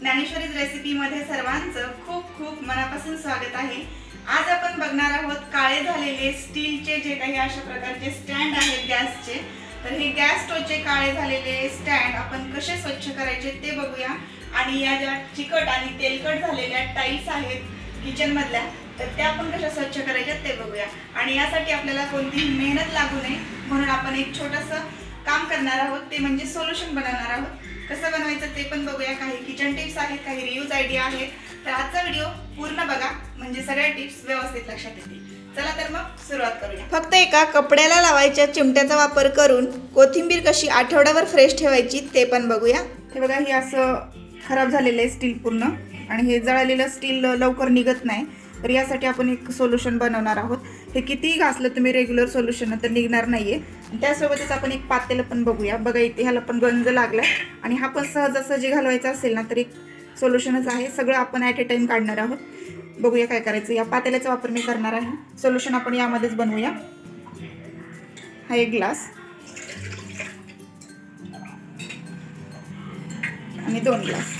ज्ञानेश्वरीज रेसिपीमध्ये सर्वांचं खूप खूप मनापासून स्वागत आहे. आज आपण बघणार आहोत काळे झालेले स्टीलचे जे काही अशा प्रकारचे स्टँड आहेत गॅसचे तर हे गॅस स्टोवचे काळे झालेले स्टँड आपण कसे स्वच्छ करायचे ते बघूया. आणि या ज्या चिकट आणि तेलकट झालेल्या टाईल्स आहेत किचन मधल्या तर त्या आपण कशा स्वच्छ करायच्या ते बघूया. आणि यासाठी आपल्याला कोणतीही मेहनत लागू नये म्हणून आपण एक छोटंसं काम करणार आहोत ते म्हणजे सोल्युशन बनवणार आहोत. कसं बनवायचं ते पण बघूया. काही किचन टिप्स आहेत काही रियूज आयडिया आहेत. तर आजचा व्हिडिओ पूर्ण बघा. म्हणजे सगळ्या टिप्स व्यवस्थित लक्षात येतील. चला तर मग सुरुवात करूया. फक्त एका कपड्याला लावायच्या चिमट्याचा वापर करून कोथिंबीर कशी आठवड्यावर फ्रेश ठेवायची ते पण बघूया. हे बघा हे असं खराब झालेलं आहे स्टील पूर्ण. आणि हे जळालेलं स्टील लवकर निघत नाही. तर यासाठी आपण एक सोल्युशन बनवणार आहोत. हे कितीही घासलं तुम्ही रेग्युलर सोल्युशन तर निघणार नाहीये. आणि त्यासोबतच आपण एक पातेलं पण बघूया. बघा इथे ह्याला पण गंज लागलाय. आणि हा पण सहजासहजी घालवायचा असेल ना तर एक सोल्युशनच आहे. सगळं आपण ॲट ए टाइम काढणार आहोत. बघूया काय करायचं. या पातेल्याचा वापर मी करणार आहे. सोल्युशन आपण यामध्येच बनवूया. हा एक ग्लास आणि दोन ग्लास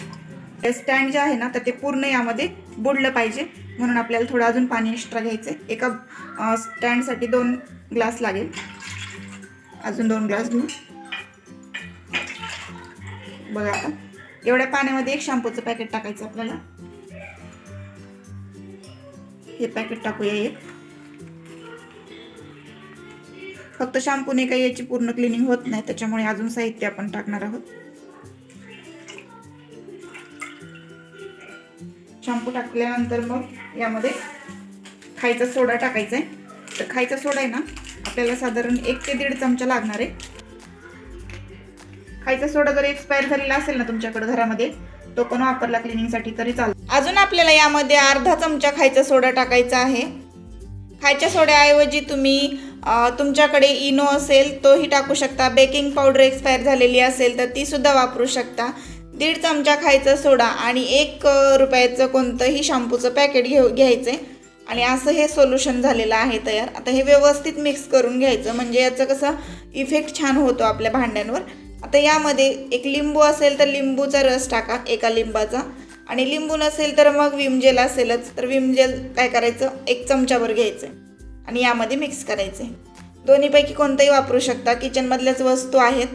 स्टँड जे आहे ना तर ते पूर्ण यामध्ये बुडलं पाहिजे. म्हणून आपल्याला थोडं अजून पाणी एक्स्ट्रा घ्यायचं आहे एका स्टँडसाठी दोन ग्लास लागेल. अजून दोन ग्लास घेऊ. बघा आता. एवढ्या पाण्यामध्ये एक शॅम्पूचं पॅकेट टाकायचं आपल्याला. हे पॅकेट टाकूया एक. फक्त शॅम्पूने काही याची पूर्ण क्लिनिंग होत नाही त्याच्यामुळे अजून साहित्य आपण टाकणार आहोत. शॅम्पू टाकल्यानंतर मग यामध्ये खायचा सोडा टाकायचा आहे तर खायचा सोडा आहे ना आपल्याला साधारण एक ते दीड चमचा लागणार आहे. खायचा सोडा जर एक्सपायर झालेला असेल ना तुमच्याकडे घरामध्ये तो पण वापरला क्लिनिंगसाठी तरी चालतो. अजून आपल्याला यामध्ये अर्धा चमचा खायचा सोडा टाकायचा आहे. खायच्या सोड्याऐवजी तुम्ही तुमच्याकडे इनो असेल तोही टाकू शकता. बेकिंग पावडर एक्सपायर झालेली असेल तर ती सुद्धा वापरू शकता. दीड चमचा खायचा सोडा आणि एक रुपयाचं कोणतंही शॅम्पूचं पॅकेट घेऊ घ्यायचं आणि असं हे सोल्युशन झालेलं आहे तयार. आता हे व्यवस्थित मिक्स करून घ्यायचं. म्हणजे याचं कसं इफेक्ट छान होतो आपल्या भांड्यांवर. आता यामध्ये एक लिंबू असेल तर लिंबूचा रस टाका एका लिंबाचा. आणि लिंबू नसेल तर मग विम जेल असेलच. तर विम जेल काय करायचं? एक चमच्यावर घ्यायचं आणि यामध्ये मिक्स करायचे दोन्हीपैकी कोणतंही वापरू शकता. किचनमधल्याच वस्तू आहेत.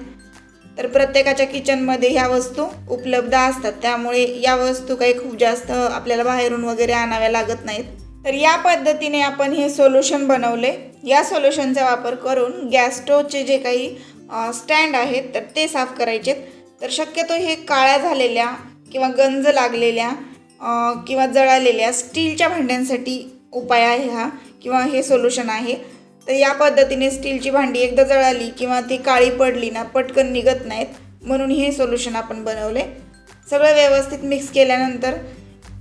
तर प्रत्येकाच्या किचनमध्ये ह्या वस्तू उपलब्ध असतात. त्यामुळे या वस्तू काही खूप जास्त आपल्याला बाहेरून वगैरे आणाव्या लागत नाहीत. तर या पद्धतीने आपण हे सोल्युशन बनवले. या सोल्युशनचा वापर करून गॅस स्टोवचे जे काही स्टँड आहेत तर ते साफ करायचेत. तर शक्यतो हे काळ्या झालेल्या किंवा गंज लागलेल्या किंवा जळालेल्या स्टीलच्या भांड्यांसाठी उपाय आहे हा किंवा हे सोल्युशन आहे. तर या पद्धतीने स्टीलची भांडी एकदा जळाली किंवा ती काळी पडली ना पटकन निघत नाहीत म्हणून हे सोल्युशन आपण बनवले. सगळं व्यवस्थित मिक्स केल्यानंतर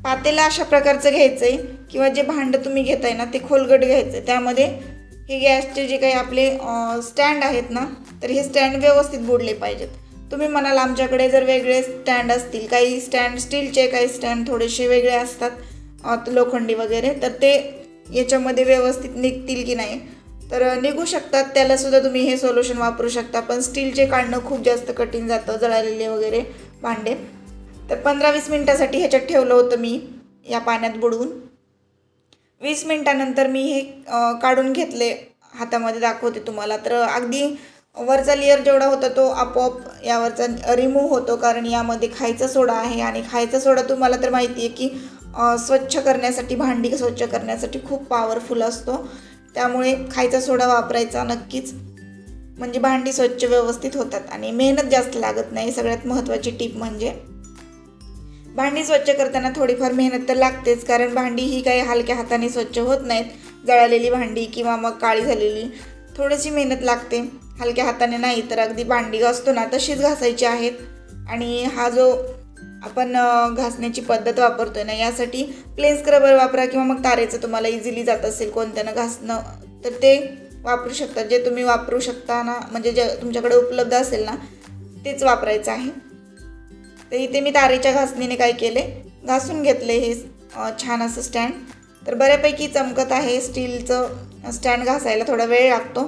पातेला अशा प्रकारचं घ्यायचं आहे किंवा जे भांडं तुम्ही घेताय ना ते खोलगट घ्यायचं. त्यामध्ये हे गॅसचे जे काही आपले स्टँड आहेत ना तर हे स्टँड व्यवस्थित बुडले पाहिजेत. तुम्ही म्हणाल आमच्याकडे जर वेगळे स्टँड असतील काही स्टँड स्टीलचे काही स्टँड थोडेसे वेगळे असतात लोखंडी वगैरे तर ते याच्यामध्ये व्यवस्थित निघतील की नाही? तर निघू शकतात त्याला सुद्धा तुम्ही हे सोल्युशन वापरू शकता पण स्टीलचे काढणं खूप जास्त कठीण जातं जळालेले वगैरे भांडे. तर पंधरा वीस मिनटासाठी ह्याच्यात ठेवलं होतं मी या पाण्यात बुडवून. वीस मिनटानंतर मी हे काढून घेतले. हातामध्ये दाखवते तुम्हाला. तर अगदी वरचा लेअर जेवढा होता तो आपोआप यावरचा रिमूव्ह होतो. कारण यामध्ये खायचा सोडा आहे आणि खायचा सोडा तुम्हाला तर माहिती आहे की स्वच्छ करण्यासाठी भांडी स्वच्छ करण्यासाठी खूप पॉवरफुल असतो. त्यामुळे खायचा सोडा वापरायचा नक्कीच. म्हणजे भांडी स्वच्छ व्यवस्थित होतात आणि मेहनत जास्त लागत नाही. सगळ्यात महत्त्वाची टीप म्हणजे भांडी स्वच्छ करताना थोडीफार मेहनत तर लागतेच कारण भांडी ही काही हलक्या हाताने स्वच्छ होत नाहीत. जळालेली भांडी किंवा मग काळी झालेली थोडीशी मेहनत लागते. हलक्या हाताने नाही तर अगदी भांडी घासतो ना तशीच घासायची आहेत. आणि हा जो आपण घासण्याची पद्धत वापरतोय ना यासाठी प्लेन स्क्रबर वापरा किंवा मग तारेचं तुम्हाला इझिली जात असेल कोणत्यानं घासणं तर ते वापरू शकता. जे तुम्ही वापरू शकता ना म्हणजे जे तुमच्याकडे उपलब्ध असेल ना तेच वापरायचं आहे. तर इथे मी तारेच्या घासणीने काय केले? घासून घेतले हे छान असं स्टँड तर बऱ्यापैकी चमकत आहे स्टीलचं स्टँड घासायला. थोडा वेळ लागतो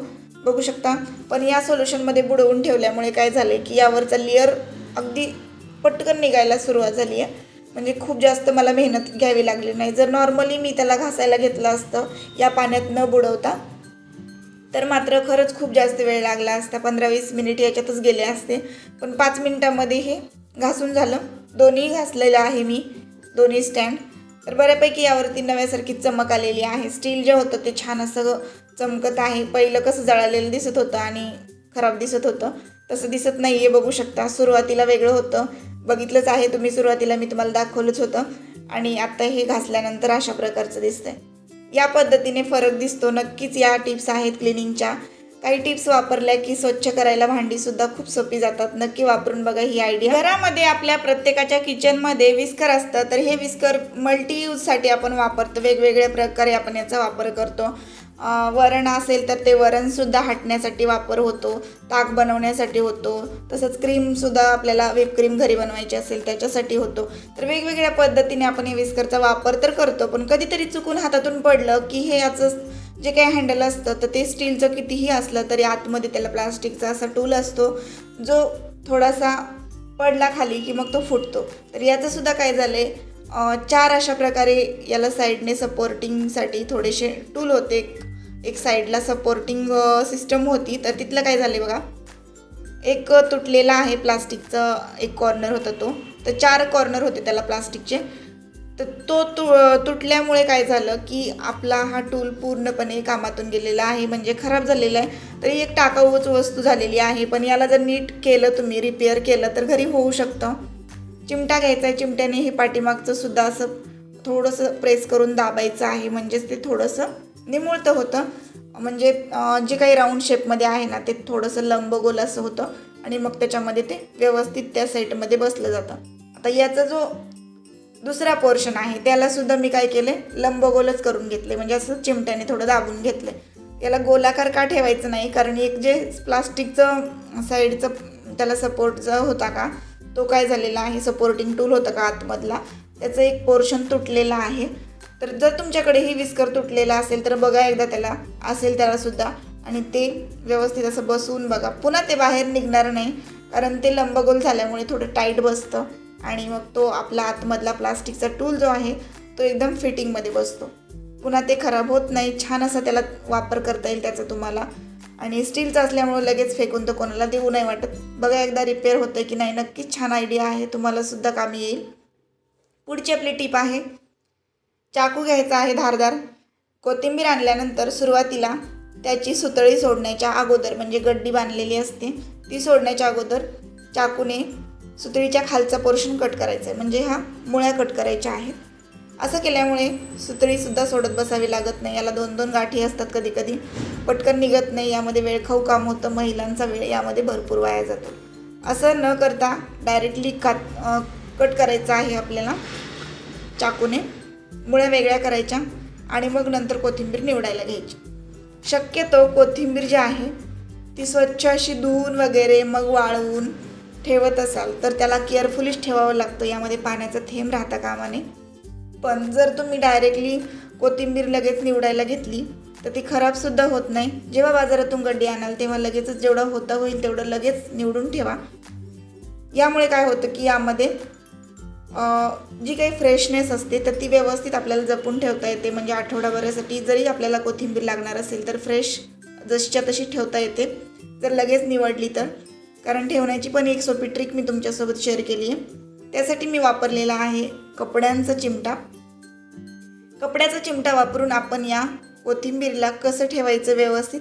बघू शकता. पण या सोल्युशनमध्ये बुडवून ठेवल्यामुळे काय झालं की यावरचा लेअर अगदी पटकन निघायला सुरुवात झाली आहे. म्हणजे खूप जास्त मला मेहनत घ्यावी लागली नाही. जर नॉर्मली मी त्याला घासायला घेतलं असतं या पाण्यात न बुडवता तर मात्र खरंच खूप जास्त वेळ लागला असता. पंधरा वीस मिनिट याच्यातच गेले असते. पण पाच मिनिटामध्ये हे घासून झालं. दोन्ही घासलेलं आहे मी. दोन्ही स्टँड तर बऱ्यापैकी यावरती नव्यासारखी चमक आलेली आहे. स्टील जे होतं ते छान असं चमकत आहे. पहिलं कसं जळालेलं दिसत होतं आणि खराब दिसत होतं. तसं दिसत नाही आहे बघू शकता. सुरुवातीला वेगळं होतं. बघितलंच आहे तुम्ही. सुरुवातीला मी तुम्हाला दाखवलंच होतं. आणि आत्ता हे घासल्यानंतर अशा प्रकारचं दिसतंय. या पद्धतीने फरक दिसतो. नक्कीच या टिप्स आहेत क्लिनिंगच्या काही टिप्स वापरल्या की स्वच्छ करायला भांडी सुद्धा खूप सोपी जातात. नक्की वापरून बघा ही आयडिया घरामध्ये आपल्या प्रत्येकाच्या किचनमध्ये विस्कर असतं तर हे विस्कर मल्टी यूजसाठी आपण वापरतो. वेगवेगळ्या प्रकारे आपण याचा वापर करतो. वरण असेल तर ते वरणसुद्धा हटण्यासाठी वापर होतो ताक बनवण्यासाठी होतो. तसंच क्रीमसुद्धा आपल्याला व्हिप क्रीम घरी बनवायची असेल त्याच्यासाठी होतो. तर वेगवेगळ्या पद्धतीने आपण हे विस्करचा वापर तर करतो पण कधीतरी चुकून हातातून पडलं की हे याचं जे काही हँडल असतं तर ते स्टीलचं कितीही असलं तरी आतमध्ये त्याला प्लास्टिकचा असा टूल असतो जो थोडासा पडला खाली की मग तो फुटतो. तर याचंसुद्धा काय झालं आहे चार अशा प्रकारे याला साईडने सपोर्टिंगसाठी थोडेसे टूल होते. एक- एक साईडला सपोर्टिंग सिस्टम होती. तर तिथलं काय झालं बघा एक तुटलेला आहे प्लास्टिकचा एक कॉर्नर होता तो. तर चार कॉर्नर होते त्याला प्लास्टिकचे. तर तो तु तुटल्यामुळे काय झालं की आपला हा टूल पूर्णपणे कामातून गेलेला आहे म्हणजे खराब झालेला आहे. तरी एक टाकाऊच वस्तू झालेली आहे पण याला जर नीट केलं तुम्ही रिपेअर केलं तर घरी होऊ शकतं. चिमटा घ्यायचा आहे चिमट्याने हे पाठीमागचं सुद्धा असं थोडंसं प्रेस करून दाबायचं आहे म्हणजेच ते थोडंसं निमुळतं होतं. म्हणजे जे काही राऊंड शेपमध्ये आहे ना ते थोडंसं लंबगोल असं होतं आणि मग त्याच्यामध्ये ते व्यवस्थित त्या साईडमध्ये बसलं जातं. आता याचा जो दुसरा पोर्शन आहे. त्याला सुद्धा मी काय केले लंबगोलच करून घेतले म्हणजे असं चिमट्याने थोडं दाबून घेतले याला गोलाकार का ठेवायचं नाही? कारण एक जे प्लास्टिकचं साईडचं त्याला सपोर्टचा होता का? तो काय झालेला आहे? सपोर्टिंग टूल होतं का आतमधला? त्याचं एक पोर्शन तुटलेला आहे. तर जर तुमच्याकडे ही विस्कर तुटलेला असेल तर बघा एकदा त्याला. असेल त्याला सुद्धा. आणि ते व्यवस्थित असं बसवून बघा. पुन्हा ते बाहेर निघणार नाही. कारण ते लंबगोल झाल्यामुळे थोडं टाईट बसतं. आणि मग तो आपला आतमधला प्लास्टिकचा टूल जो आहे तो एकदम फिटिंगमध्ये बसतो. पुन्हा ते खराब होत नाही छान असा त्याला वापर करता येईल त्याचा तुम्हाला. आणि स्टीलचं असल्यामुळे लगेच फेकून तर कोणाला देऊ नाही वाटत. बघा एकदा रिपेअर होतं की नाही नक्कीच छान आयडिया आहे तुम्हालासुद्धा कामी येईल. पुढची आपली टीप आहे चाकू घ्यायचा आहे धारदार. कोथिंबीर आणल्यानंतर सुरुवातीला त्याची सुतळी सोडण्याच्या अगोदर म्हणजे गड्डी बांधलेली असते ती सोडण्याच्या अगोदर चाकूने सुतळीच्या खालचा पोर्शन कट करायचा आहे म्हणजे ह्या मुळ्या कट करायच्या आहेत. असं केल्यामुळे सुतळीसुद्धा सोडत बसावी लागत नाही. याला दोन दोन गाठी असतात कधी कधी पटकन निघत नाही. यामध्ये वेळखाऊ काम होतं. महिलांचा वेळ यामध्ये भरपूर वाया जातो. असं न करता डायरेक्टली कात कट करायचं आहे आपल्याला चाकूने. मुळ्या वेगळ्या करायच्या आणि मग नंतर कोथिंबीर निवडायला घ्यायची. शक्यतो कोथिंबीर जी आहे ती स्वच्छ अशी धुवून वगैरे मग वाळवून ठेवत असाल तर त्याला केअरफुलीच ठेवावं लागतं. यामध्ये पाण्याचा थेंब राहता कामा नये पण जर तुम्ही डायरेक्टली कोथिंबीर लगेच निवडायला घेतली तर ती खराबसुद्धा होत नाही. जेव्हा बाजारातून गड्डी आणाल तेव्हा लगेचच जेवढं होतं होईल तेवढं लगेच निवडून ठेवा. यामुळे काय होतं की यामध्ये जी काही फ्रेशनेस असते तर ती व्यवस्थित आपल्याला जपून ठेवता येते. म्हणजे आठवडाभरासाठी जरी आपल्याला कोथिंबीर लागणार असेल तर फ्रेश जशीच्या तशी ठेवता येते. जर लगेच निवडली तर कारण ठेवण्याची पण एक सोपी ट्रिक मी तुमच्यासोबत शेअर केली आहे. त्यासाठी मी वापरलेला आहे कपड्यांचा चिमटा. कपड्याचा चिमटा वापरून आपण या कोथिंबीरला कसं ठेवायचं व्यवस्थित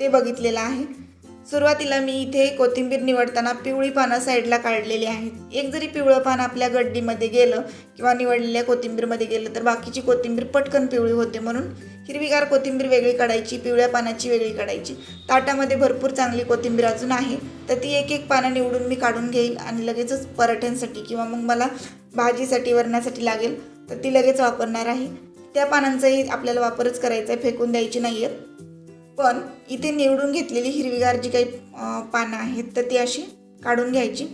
ते बघितलेलं आहे. सुरुवातीला मी इथे कोथिंबीर निवडताना पिवळी पानं साईडला काढलेली आहेत. एक जरी पिवळं पान आपल्या गड्डीमध्ये गेलं किंवा निवडलेल्या कोथिंबीरमध्ये गेलं तर बाकीची कोथिंबीर पटकन पिवळी होते म्हणून हिरवीगार कोथिंबीर वेगळी काढायची पिवळ्या पानाची वेगळी काढायची. ताटामध्ये भरपूर चांगली कोथिंबीर अजून आहे. तर ती एक एक पानं निवडून मी काढून घेईल आणि लगेचच पराठ्यांसाठी किंवा मग मला भाजीसाठी वरण्यासाठी लागेल तर ती लगेच वापरणार आहे. त्या पानांचाही आपल्याला वापरच करायचा आहे फेकून द्यायची नाही आहेत पण इथे निवडून घेतलेली हिरवीगार जी काही पानं आहेत तर ती अशी काढून घ्यायची.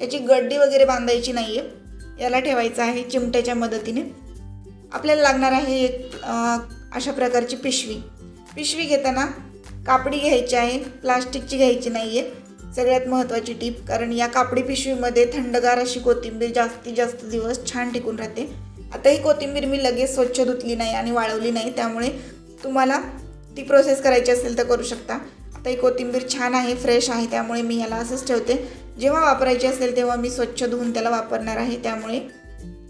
याची गड्डी वगैरे बांधायची नाही आहे याला ठेवायचं आहे चिमट्याच्या मदतीने. आपल्याला लागणार आहे एक अशा प्रकारची पिशवी. पिशवी घेताना कापडी घ्यायची आहे. प्लास्टिकची घ्यायची नाही आहे सगळ्यात महत्त्वाची टीप कारण या कापडी पिशवीमध्ये थंडगार अशी कोथिंबीर जास्तीत जास्त दिवस छान टिकून राहते. आता ही कोथिंबीर मी लगेच स्वच्छ धुतली नाही आणि वाळवली नाही. त्यामुळे तुम्हाला ती प्रोसेस करायची असेल तर करू शकता. आता ही कोथिंबीर छान आहे फ्रेश आहे त्यामुळे मी याला असंच ठेवते. जेव्हा वापरायची असेल तेव्हा मी स्वच्छ धुवून त्याला वापरणार आहे त्यामुळे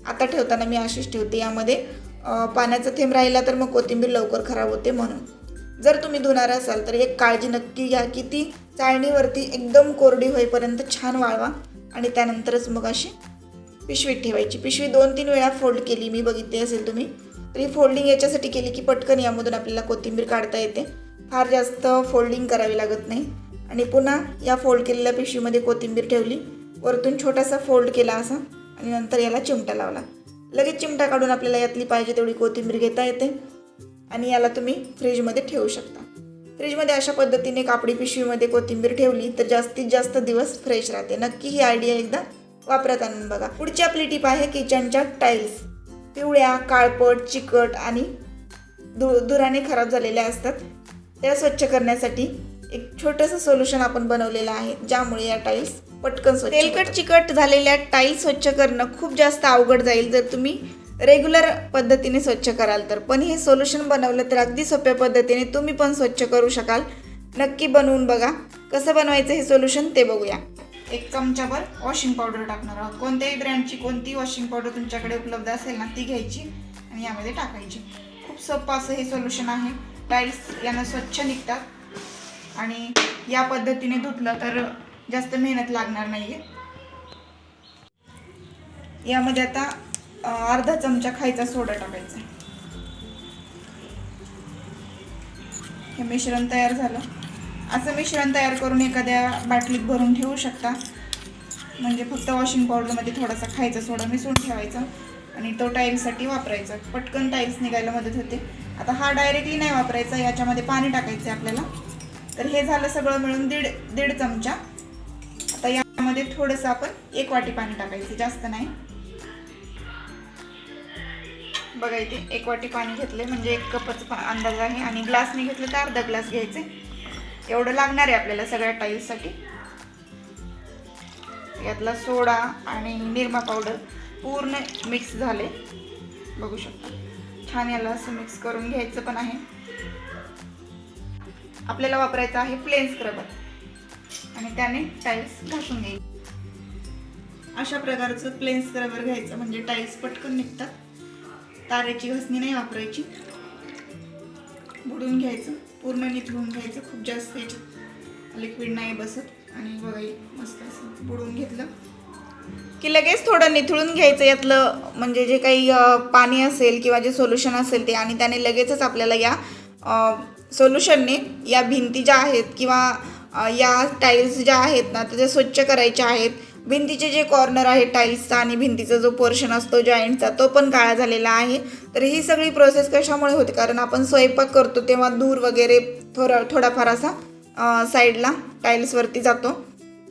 आता ठेवताना मी अशीच ठेवते. यामध्ये पाण्याचा थेंब राहिला तर मग कोथिंबीर लवकर खराब होते म्हणून. जर तुम्ही धुणार असाल तर एक काळजी नक्की घ्या की ती चाळणीवरती एकदम कोरडी होईपर्यंत छान वाळवा आणि त्यानंतरच मग अशी पिशवीत ठेवायची. पिशवी दोन तीन वेळा फोल्ड केली मी बघितली असेल तुम्ही. तर ही फोल्डिंग याच्यासाठी केली की पटकन यामधून आपल्याला कोथिंबीर काढता येते. फार जास्त फोल्डिंग करावी लागत नाही. आणि पुन्हा या फोल्ड केलेल्या पिशवीमध्ये कोथिंबीर ठेवली. वरतून छोटासा फोल्ड केला असा. आणि नंतर याला चिमटा लावला. लगेच चिमटा काढून आपल्याला यातली पाहिजे तेवढी कोथिंबीर घेता येते. आणि याला तुम्ही फ्रीजमध्ये ठेवू शकता. फ्रीजमध्ये अशा पद्धतीने कापडी पिशवीमध्ये कोथिंबीर ठेवली तर जास्तीत जास्त दिवस फ्रेश राहते. नक्की ही आयडिया एकदा वापरात आणून बघा. पुढची आपली टीप आहे किचनच्या टाईल्स पिवळ्या काळपट चिकट आणि धु धुराने खराब झालेल्या असतात. त्या स्वच्छ करण्यासाठी एक छोटंसं सोल्युशन आपण बनवलेलं आहे ज्यामुळे या टाईल्स पटकन स्वच्छ तेलकट चिकट झालेल्या टाईल्स स्वच्छ करणं खूप जास्त अवघड जाईल. जर तुम्ही रेग्युलर पद्धतीने स्वच्छ कराल तर. पण हे सोल्युशन बनवलं तर अगदी सोप्या पद्धतीने तुम्ही पण स्वच्छ करू शकाल. नक्की बनवून बघा. कसं बनवायचं हे सोल्युशन ते बघूया. एक चमचाभर वॉशिंग पावडर टाकणार आहोत. कोणत्याही ब्रँडची कोणती वॉशिंग पावडर तुमच्याकडे उपलब्ध असेल ना ती घ्यायची आणि यामध्ये टाकायची. खूप सोपं असं हे सोल्युशन आहे. टाईल्स यानं स्वच्छ निघतात. आणि या पद्धतीने धुतलं तर जास्त मेहनत लागणार नाही आहे यामध्ये आता अर्धा चमचा खायचा सोडा टाकायचा. हे मिश्रण तयार झालं. असं मिश्रण तयार करून एखाद्या बाटलीत भरून ठेवू शकता. म्हणजे फक्त वॉशिंग पावडरमध्ये थोडासा खायचा सोडा मिसळून ठेवायचा आणि तो टाईल्ससाठी वापरायचा. पटकन टाईल्स निघायला मदत होते. आता हा डायरेक्टली नाही वापरायचा याच्यामध्ये पाणी टाकायचं आहे आपल्याला. तर हे झालं सगळं मिळून दीड दीड चमचा. आता यामध्ये थोडंसं आपण एक वाटी पाणी टाकायचं जास्त नाही. बघा इथे एक वाटी पाणी घेतले म्हणजे एक कपच अंदाज आहे. आणि ग्लासने घेतलं तर अर्धा ग्लास घ्यायचे एवढं लागणार आहे आपल्याला सगळ्या टाईल्ससाठी यातला सोडा आणि निरमा पावडर पूर्ण मिक्स झाले. बघू शकता. छान याला असं मिक्स करून घ्यायचं पण आहे. आपल्याला वापरायचं आहे प्लेन स्क्रबर आणि त्याने टाईल्स घासून घ्यायची. अशा प्रकारचं प्लेन स्क्रबर घ्यायचं म्हणजे टाईल्स पटकन निघतात. तारेची घसणी नाही वापरायची. बुडून घ्यायचं. पूर्ण निथळून घ्यायचं. खूप जास्त याच्यात लिक्विड नाही बसत. आणि बघा मस्त असं बुडवून घेतलं. की लगेच थोडं निथळून घ्यायचं. यातलं म्हणजे जे काही पाणी असेल किंवा जे सोल्युशन असेल ते. आणि त्याने लगेचच आपल्याला या सोल्युशनने या भिंती ज्या आहेत किंवा या टाईल्स ज्या आहेत ना त्या स्वच्छ करायच्या आहेत. भिंतीचे जे कॉर्नर आहे टाईल्सचा आणि भिंतीचा जो पोर्शन असतो जॉईंटचा तो पण काळा झालेला आहे. तर ही सगळी प्रोसेस कशामुळे होते? कारण आपण स्वयंपाक करतो तेव्हा धूर वगैरे थोडा थोडाफार असा साईडला टाईल्सवरती जातो.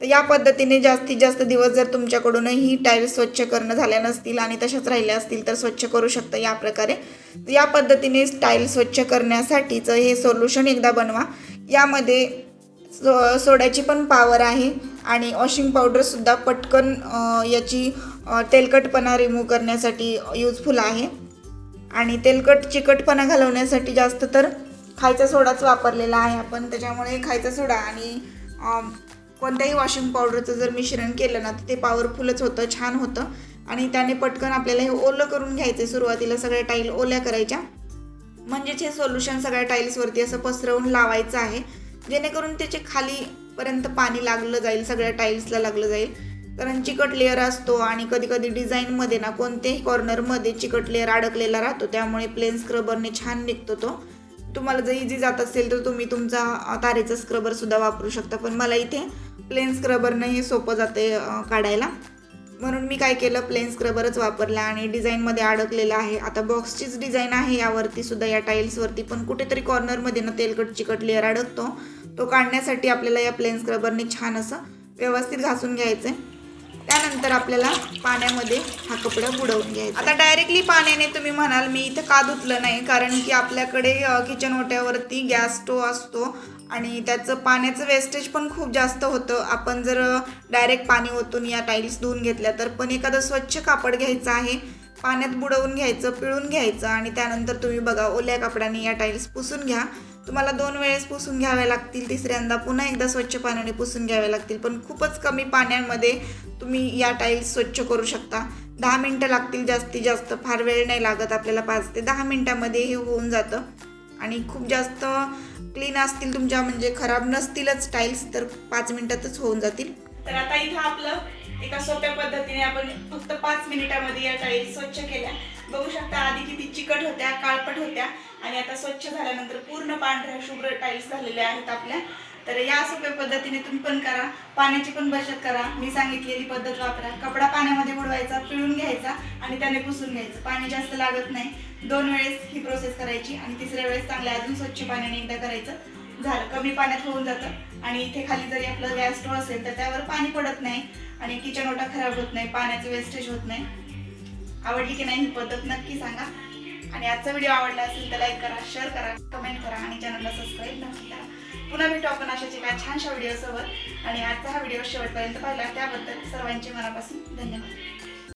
तर या पद्धतीने जास्तीत जास्त दिवस जर तुमच्याकडून ही टाईल्स स्वच्छ करणं झाल्या नसतील आणि तशाच राहिल्या असतील तर स्वच्छ करू शकता या प्रकारे. तर या पद्धतीने टाईल्स स्वच्छ करण्यासाठीचं हे सोल्युशन एकदा बनवा. यामध्ये सो सोड्याची पण पावर आहे आणि वॉशिंग पावडरसुद्धा पटकन याची तेलकटपणा रिमूव्ह करण्यासाठी यूजफुल आहे. आणि तेलकट चिकटपणा घालवण्यासाठी जास्त तर खायचा सोडाच वापरलेला आहे आपण. त्याच्यामुळे खायचा सोडा आणि कोणत्याही वॉशिंग पावडरचं जर मिश्रण केलं ना तर ते पॉवरफुलच होतं छान होतं. आणि त्याने पटकन आपल्याला हे ओलं करून घ्यायचं सुरुवातीला सगळ्या टाईल ओल्या करायच्या. म्हणजेच हे सोल्युशन सगळ्या टाईल्सवरती असं पसरवून लावायचं आहे. जेणेकरून त्याचे खालीपर्यंत पाणी लागलं जाईल सगळ्या टाईल्सला लागलं जाईल. कारण चिकट लेअर असतो आणि कधी कधी डिझाईनमध्ये ना कोणत्याही कॉर्नरमध्ये चिकट लेअर अडकलेला राहतो. त्यामुळे प्लेन स्क्रबरने छान निघतो तो. तुम्हाला जर इझी जात असेल तर तुम्ही तुमचा तारेचा स्क्रबरसुद्धा वापरू शकता. पण मला इथे प्लेन स्क्रबरनं हे सोपं जाते काढायला. म्हणून मी काय केलं प्लेन स्क्रबरच वापरला आणि डिझाईनमध्ये अडकलेलं आहे. आता बॉक्सचीच डिझाईन आहे यावरती सुद्धा या टाईल्सवरती पण कुठेतरी कॉर्नरमध्ये ना तेलकट चिकट लेअर अडकतो. तो काढण्यासाठी आपल्याला या प्लेन स्क्रबरने छान असं व्यवस्थित घासून घ्यायचं आहे त्यानंतर आपल्याला पाण्यामध्ये हा कपडा बुडवून घ्यायचा. आता डायरेक्टली पाण्याने तुम्ही म्हणाल मी इथं का धुतलं नाही? कारण की आपल्याकडे किचन ओट्यावरती गॅस स्टोव असतो. आणि त्याचं पाण्याचं वेस्टेज पण खूप जास्त होतं. आपण जर डायरेक्ट पाणी ओतून या टाईल्स धुवून घेतल्या तर पण एखादं स्वच्छ कापड घ्यायचं आहे. पाण्यात बुडवून घ्यायचं पिळून घ्यायचं आणि त्यानंतर तुम्ही बघा ओल्या कपड्याने या टाईल्स पुसून घ्या. तुम्हाला दोन वेळेस पुसून घ्याव्या लागतील तिसऱ्यांदा पुन्हा एकदा स्वच्छ पाण्याने पुसून घ्याव्या लागतील. पण खूपच कमी पाण्यामध्ये तुम्ही या टाईल्स स्वच्छ करू शकता. दहा मिनटं लागतील जास्तीत जास्त. फार वेळ नाही लागत आपल्याला पाच ते दहा मिनटामध्ये हे होऊन जातं. आणि खूप जास्त क्लीन असतील तुमच्या म्हणजे खराब नसतीलच टाईल्स तर पाच मिनिटातच होऊन जातील. तर आता इथं आपलं एका सोप्या पद्धतीने आपण फक्त पाच मिनिटामध्ये या टाईल्स स्वच्छ केल्या. बघू शकता आधी किती चिकट होत्या काळपट होत्या. आणि आता स्वच्छ झाल्यानंतर पूर्ण पांढऱ्या शुभ्र टाईल्स झालेल्या आहेत आपल्या. तर या सोप्या पद्धतीने तुम्ही पण करा. पाण्याची पण बचत करा. मी सांगितलेली पद्धत वापरा. कपडा पाण्यामध्ये बुडवायचा आणि त्याने पुसून घ्यायचं. पाणी जास्त लागत नाही. दोन वेळेस ही प्रोसेस करायची आणि तिसऱ्या वेळेस चांगल्या अजून स्वच्छ पाण्याने एकदा करायचं. झालं. कमी पाण्यात होऊन जातं. आणि इथे खाली जरी आपलं गॅस स्टोव्ह असेल तर त्यावर पाणी पडत नाही आणि किचन ओटा खराब होत नाही. पाण्याचं वेस्टेज होत नाही. आवडली की नाही ही पद्धत नक्की सांगा. आणि आजचा व्हिडिओ आवडला असेल तर लाईक करा शेअर करा कमेंट करा आणि चॅनलला सबस्क्राईब नक्की करा. पुन्हा भेटू आपण अशाच एका छानशा व्हिडिओसोबत आणि आजचा हा व्हिडिओ शेवटपर्यंत पाहिला. त्याबद्दल सर्वांचे मनापासून धन्यवाद.